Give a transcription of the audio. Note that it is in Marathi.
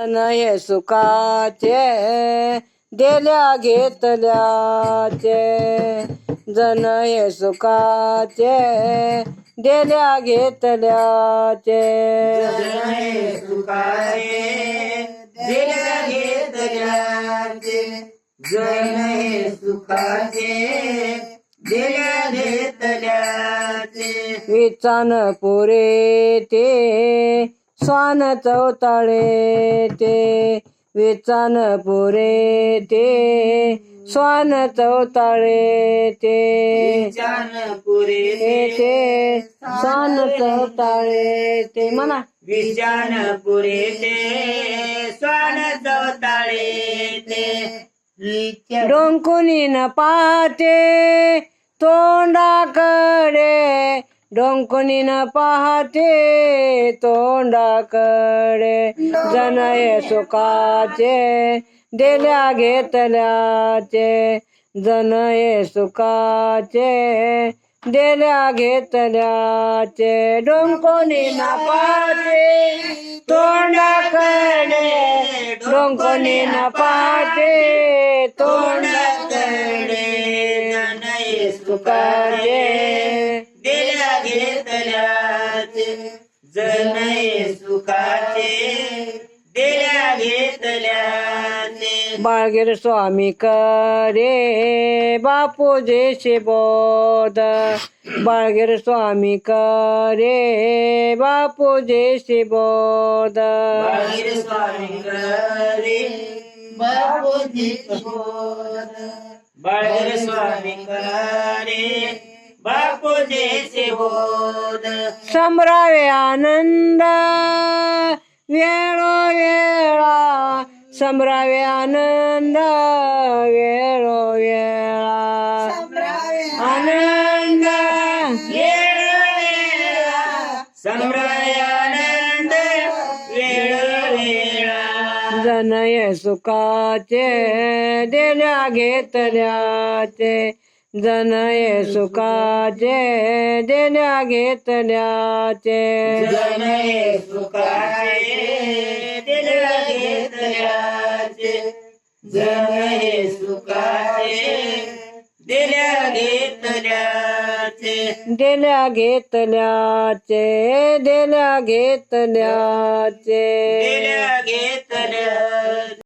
नये सुखाचे दिल्या घेतल्याचे जन हे सुखाचे दिल्या घेतल्याचे सुखाचे जन हे विचान पुरे ते स्वान चौताळे ते विचान पुरे ते. स्वान चौताळे ते. जानपुरे ते. स्वान चौताळे ते. म्हणा. विजानपुरे ते. स्वान चौताळे ते. डोंकुनी न पाहते तोंडाकडे डोंकुनी पाहते तोंडाकडे जनये सुखाचे दिल्या घेतल्याचे. जनये सुखाचे दिल्या घेतल्याचे. डोंकोनी न पाहते तोंडाकडे डोंकोनी न पाहते तोंडाकडे सुखाचे. जनय सुखाचे दिल्या घेतल्याचे बाळगीर स्वामी करे बापू जेशे बोध. बाळगीर स्वामी करे बापू जेशे बोध. बागीर स्वामी करे बापूजी बोध. बाळगीर स्वामी करे बोध संभ्रावे आनंद वेळोवेळा संभ्रावे आनंद वेळोवेळा आनंद संभ्रयानंद वेळ वेळा। जनय सुखाचे दिल्या घेतल्याचे। जनय सुखाचे दिल्या घेतल्याचे जनय सुखाचे घेतल्याचे जनय सुखाचे घेतल्याचे दिल्या घेतल्याचे दिल्या घेतल्याचे दिल्या घेतल्या